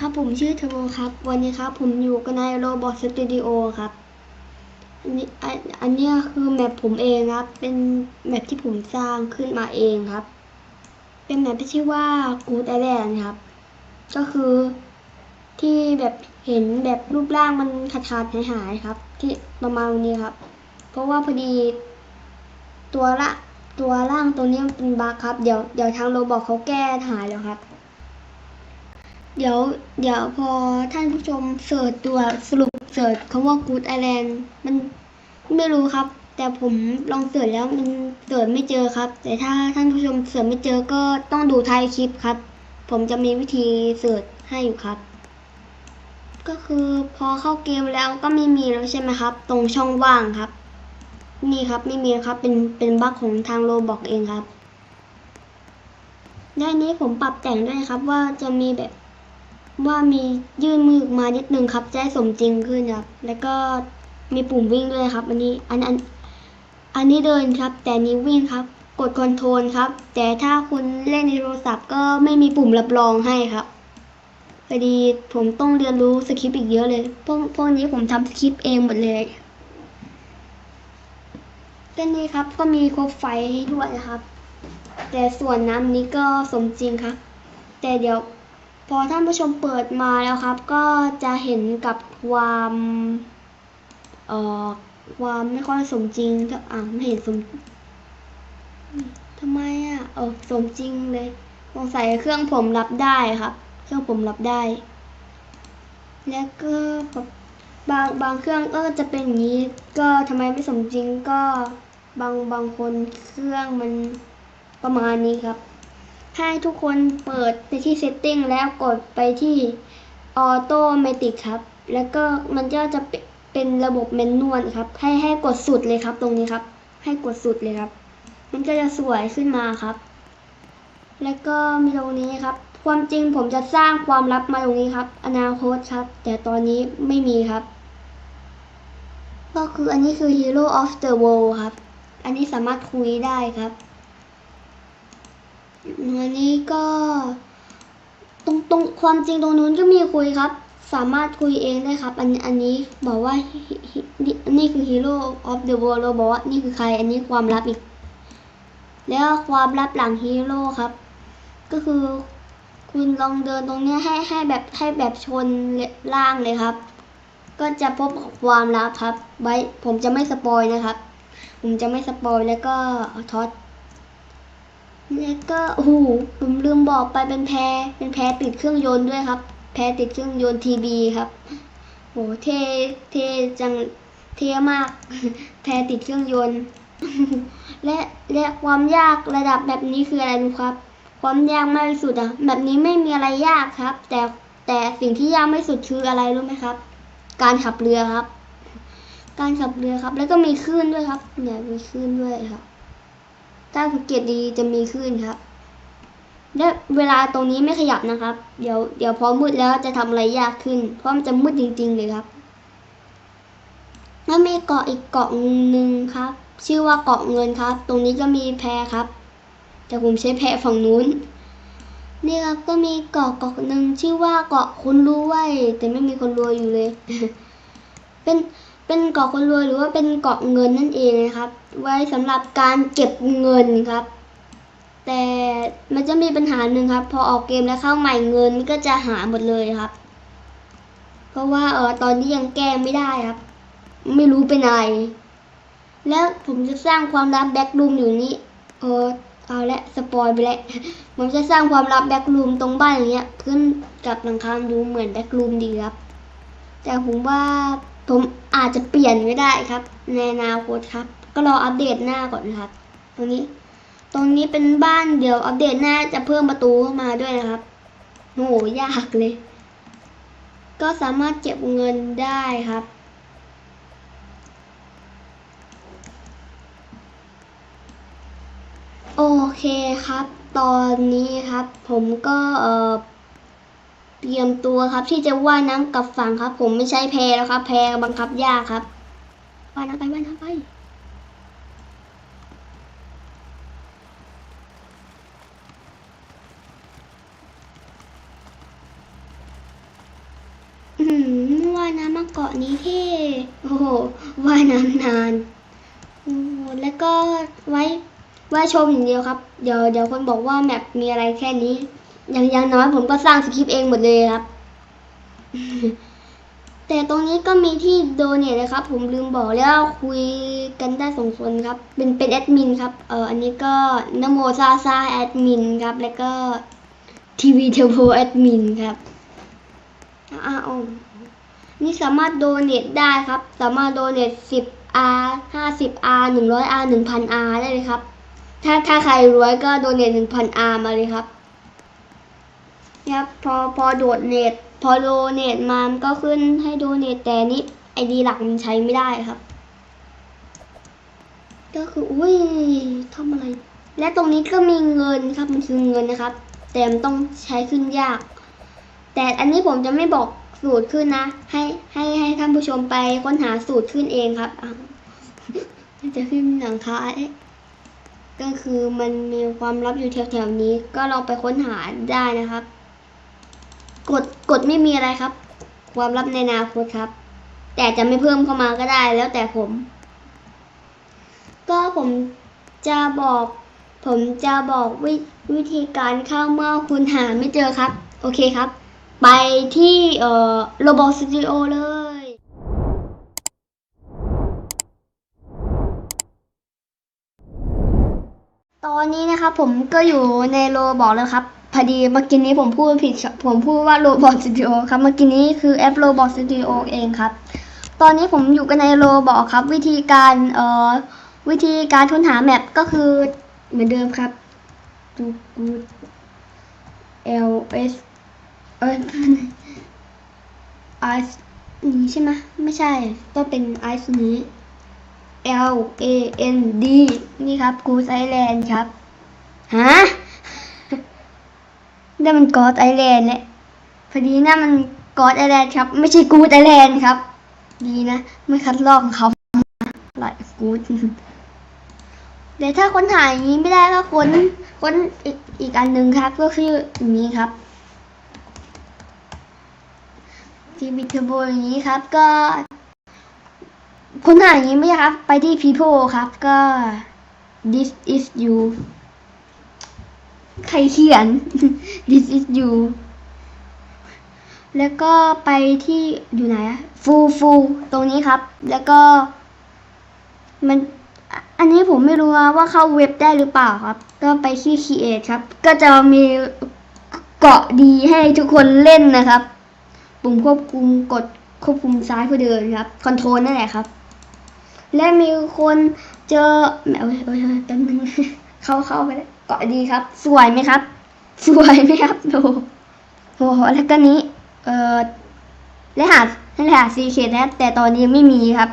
ครับผมชื่อเทโรครับ วันนี้ครับผมอยู่กันในโรบอทสตูดิโอครับ อันนี้อันนี้คือแมปผมเองครับ เป็นแมปที่ผมสร้างขึ้นมาเองครับ เป็นแมปที่ชื่อว่า Good Island ครับ ก็คือที่แบบเห็นแบบรูปร่างมันขาดขาดหายหายๆครับ ที่ประมาณนี้ครับ เพราะว่าพอดี ตัวละตัวร่างตัวนี้มันเป็นบั๊กครับ เดี๋ยวเดี๋ยวทางโรบอทเขาแก้หายแล้วครับ เดี๋ยวเดี๋ยวพอท่านผู้ชมเสิร์ชตัวสรุปเสิร์ชคำว่า Good Island มันไม่รู้ครับ แต่ผมลองเสิร์ชแล้วมันเสิร์ชไม่เจอครับ แต่ถ้าท่านผู้ชมเสิร์ชไม่เจอก็ต้องดูท้ายคลิปครับ ผมจะมีวิธีเสิร์ชให้อยู่ครับ ก็คือพอเข้าเกมแล้วก็ไม่มีแล้วใช่ไหมครับ ตรงช่องว่างครับ นี่ครับไม่มีครับเป็นเป็นบั๊กของทางโรบอกเองครับด้านนี้ผมปรับแต่งด้วยครับว่าจะมีแบบ ว่ามียื่นมือออกมานิดนึงครับจะให้สมจริงขึ้นครับ แล้วก็มีปุ่มวิ่งด้วยครับ อันนี้อันอันอันนี้เดินครับ แต่นี้วิ่งครับ กดคอนโทรลครับ แต่ถ้าคุณเล่นในโทรศัพท์ก็ไม่มีปุ่มรับรองให้ครับพอดีผมต้องเรียนรู้สคริปต์อีกเยอะเลยพวกพวกนี้ผมทำสคริปต์เองหมดเลยเล่นนี้ครับก็มีโคมไฟให้ด้วยนะครับ แต่ส่วนน้ำนี้ก็สมจริงครับ แต่เดี๋ยว พอท่านผู้ชมเปิดมาแล้วครับ ก็จะเห็นกับความเอ่อความไม่ค่อยสมจริงก็อ่าไม่เห็นสมทำไมอะเออสมจริงเลยสงสัยเครื่องผมรับได้ครับ เครื่องผมรับได้ แล้วก็บบบางบางเครื่องก็จะเป็นอย่างนี้ ก็ทำไมไม่สมจริงก็บางบางคนเครื่องมันประมาณนี้ครับ ให้ทุกคนเปิดไปที่ setting แล้วกดไปที่ automatic ครับ แล้วก็มันก็จะเป็นระบบแมนนวลครับ ให้ให้กดสุดเลยครับ ตรงนี้ครับ ให้กดสุดเลยครับ มันก็จะสวยขึ้นมาครับ แล้วก็มีตรงนี้ครับ ความจริงผมจะสร้างความลับมาตรงนี้ครับ อนาคตครับ แต่ตอนนี้ไม่มีครับ ก็คืออันนี้คือ Hero of the World ครับ อันนี้สามารถคุยได้ครับ อันนี้ก็ตรงตรงความจริงตรงนู้นก็มีคุยครับ สามารถคุยเองได้ครับ อันอันนี้บอกว่านี่นี่คือ Hero of the World เราบอกว่านี่คือใคร อันนี้ความลับอีก แล้วความลับหลังฮีโร่ครับ ก็คือคุณลองเดินตรงนี้ให้ให้แบบให้แบบชนล่างเลยครับ ก็จะพบกับความลับครับ ไว้ผมจะไม่สปอยนะครับ ผมจะไม่สปอยแล้วก็ท็อต แล้วก็โอ้โหผมลืมบอกไปเป็นแพรเป็นแพรติดเครื่องยนต์ด้วยครับ แพรติดเครื่องยนต์ทีบีครับโหเทเทจังเทมาก แพรติดเครื่องยนต์ และและความยากระดับแบบนี้คืออะไรรู้ครับ ความยากมากที่สุดอะแบบนี้ไม่มีอะไรยากครับ แต่แต่สิ่งที่ยากไม่สุดคืออะไรรู้ไหมครับ การขับเรือครับ การขับเรือครับ แล้วก็มีคลื่นด้วยครับ เนี่ยมีคลื่นด้วยครับ ถ้าสังเกตดีจะมีคลื่นครับ และเวลาตรงนี้ไม่ขยับนะครับ เดี๋ยวเดี๋ยวพอมืดแล้วจะทำอะไรยากขึ้น เพราะมันจะมืดจริง ๆ เลยครับแล้วมีเกาะอีกเกาะหนึ่งครับ ชื่อว่าเกาะเงินครับ ตรงนี้ก็มีแพครับ แต่ผมใช้แพฝั่งนู้นนี่ครับก็มีเกาะเกาะหนึ่งชื่อว่าเกาะคนรวยแต่ไม่มีคนรวยอยู่เลย เป็น เป็นเกาะคนรวยหรือว่าเป็นเกาะเงินนั่นเองนะครับ ไว้สำหรับการเก็บเงินครับ แต่มันจะมีปัญหาหนึ่งครับ พอออกเกมแล้วเข้าใหม่เงินก็จะหายหมดเลยครับ เพราะว่าเออตอนนี้ยังแก้ไม่ได้ครับ ไม่รู้เป็นอะไร แล้วผมจะสร้างความลับแบ็กรูมอยู่นี้เออเอาละสปอยไปแล้วผมจะสร้างความลับแบ็กรูมตรงบ้านอย่างเงี้ยขึ้นกับหลังคาดูเหมือนแบ็กรูมดีครับ แต่ผมว่า ผมอาจจะเปลี่ยนไม่ได้ครับ ในอนาคตครับ ก็รออัปเดตหน้าก่อนครับ ตรงนี้ ตรงนี้เป็นบ้านเดี๋ยวอัปเดตหน้าจะเพิ่มประตูเข้ามาด้วยนะครับโหยากเลย ก็สามารถเก็บเงินได้ครับโอเคครับ ตอนนี้ครับ ผมก็เออ เตรียมตัวครับ ที่จะว่ายน้ำกับฝั่งครับ ผมไม่ใช้แพแล้วครับ แพบังคับยากครับว่ายน้ำไปว่ายน้ำไปหือว่ายน้ำมาเกาะนี้เท่โอ้โหว่ายน้ำนานอ้โหแล้วก็ไว้ไว้ชมอย่างเดียวครับ เดี๋ยวเดี๋ยวคนบอกว่าแมปมีอะไรแค่นี้ อย่างอย่างน้อยผมก็สร้างสคริปต์เองหมดเลยครับ แต่ตรงนี้ก็มีที่โดเนทนะครับ ผมลืมบอกแล้วคุยกันได้สองคนครับ เป็นเป็นแอดมินครับ เอออันนี้ก็นโมซาซาแอดมินครับ แล้วก็ทีวีเทลโพแอดมินครับอ้าวนี่สามารถโดเนทได้ครับ สามารถโดเนท10 R 50 R 100 R 1000 R ได้เลยครับ ถ้าถ้าใครรวยก็โดเนท1,000 R มาเลยครับ ครับพอพอโดดเน็ตพอโดเนตมามันก็ขึ้นให้โดเนตแต่นี่ไอดีหลักมันใช้ไม่ได้ครับ ก็คืออุ้ยทำอะไร และตรงนี้ก็มีเงินครับมันคือเงินนะครับ แต่มันต้องใช้ขึ้นยาก แต่อันนี้ผมจะไม่บอกสูตรขึ้นนะ ให้ให้ให้ท่านผู้ชมไปค้นหาสูตรขึ้นเองครับอะมันจะขึ้นหลังคาเอ๊ะก็คือมันมีความลับอยู่แถวๆนี้ ก็ลองไปค้นหาได้นะครับ กดกดไม่มีอะไรครับ ความลับในอนาคตครับ แต่จะไม่เพิ่มเข้ามาก็ได้แล้วแต่ผม ก็ผมจะบอก ผมจะบอกวิวิธีการเข้าเมื่อคุณหาไม่เจอครับ โอเคครับ ไปที่เอ่อ Roblox Studio เลยตอนนี้นะครับผมก็อยู่ในโรบอกแล้วครับ พอดีเมื่อกี้นี้ผมพูดผิดผมพูดว่า Roblox Studio ครับ เมื่อกี้นี้คือแอป Roblox Studio เองครับ ตอนนี้ผมอยู่กันในโรบอกครับ วิธีการเอ่อวิธีการค้นหาแมปก็คือเหมือนเดิมครับดูกู L S เอ้ย I นี้ใช่ไหมไม่ใช่ ต้องเป็น I นี้ L A N D นี่ครับ Goose Island ครับ ฮะ นั่นมันกอ d ไอแลนด์แหละพอดีนั่นมันกอ d ไอแลนด์ครับ ไม่ใช่กูดไอแลนด์ครับ ดีนะไม่คัดลอกของเขาหลายกูดเดี๋ยวถ้าค้นหาอย่างนี้ไม่ได้ก็ค้นค้นอีกอีกอันหนึ่งครับ ก็คืออย่างนี้ครับทีบิทโบอย่างนี้ครับ ก็ค้นหาอย่างนี้ไม่ครับ ไปที่ people ครับก็ this is you ใครเขียน this is you แล้วก็ไปที่อยู่ไหนอะฟูฟูตรงนี้ครับ แล้วก็ มันอันนี้ผมไม่รู้ว่าเข้าเว็บได้หรือเปล่าครับ ก็ไปที่ create ครับ ก็จะมีเกาะดีให้ทุกคนเล่นนะครับ ปุ่มควบคุมกดควบคุมซ้ายเพื่อเดินครับคอนโทรลนั่นแหละครับ และมีคนเจอแหมเอ้ยเอ้ยเอ้ยแป๊บนึงเข้าเข้าไปแล้ว เกาะดีครับ สวยไหมครับ สวยไหมครับโอ้โอ้โหแล้วก็นี้เอ่อและหาและหาซีเคนะแต่ตอนนี้ไม่มีครับ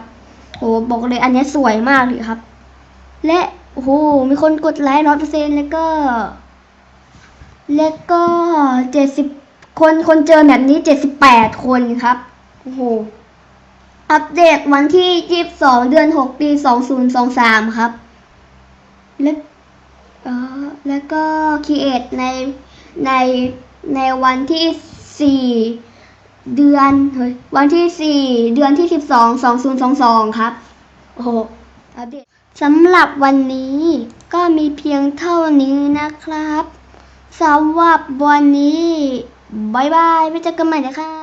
โอ้บอกเลยอันนี้สวยมากเลยครับ และโอ้โหมีคนกดไลค์ร้อยเปอร์เซ็นแล้วก็ แล้วก็เจ็ดสิบคนคนเจอแบบนี้เจ็ดสิบแปดคนครับโอ้โหอัปเดตวันที่ยี่สิบสองเดือนหกปีสองศูนย์สองสามครับ แล้ว แล้วก็คีเอทในในในวันที่สี่เดือนเฮ้ยวันที่สี่เดือนที่สิบสองสองศูนย์สองสองครับ โอ้โหอัปเดตสำหรับวันนี้ก็มีเพียงเท่านี้นะครับสำหรับวันนี้บายบายไว้เจอกันใหม่นะครับ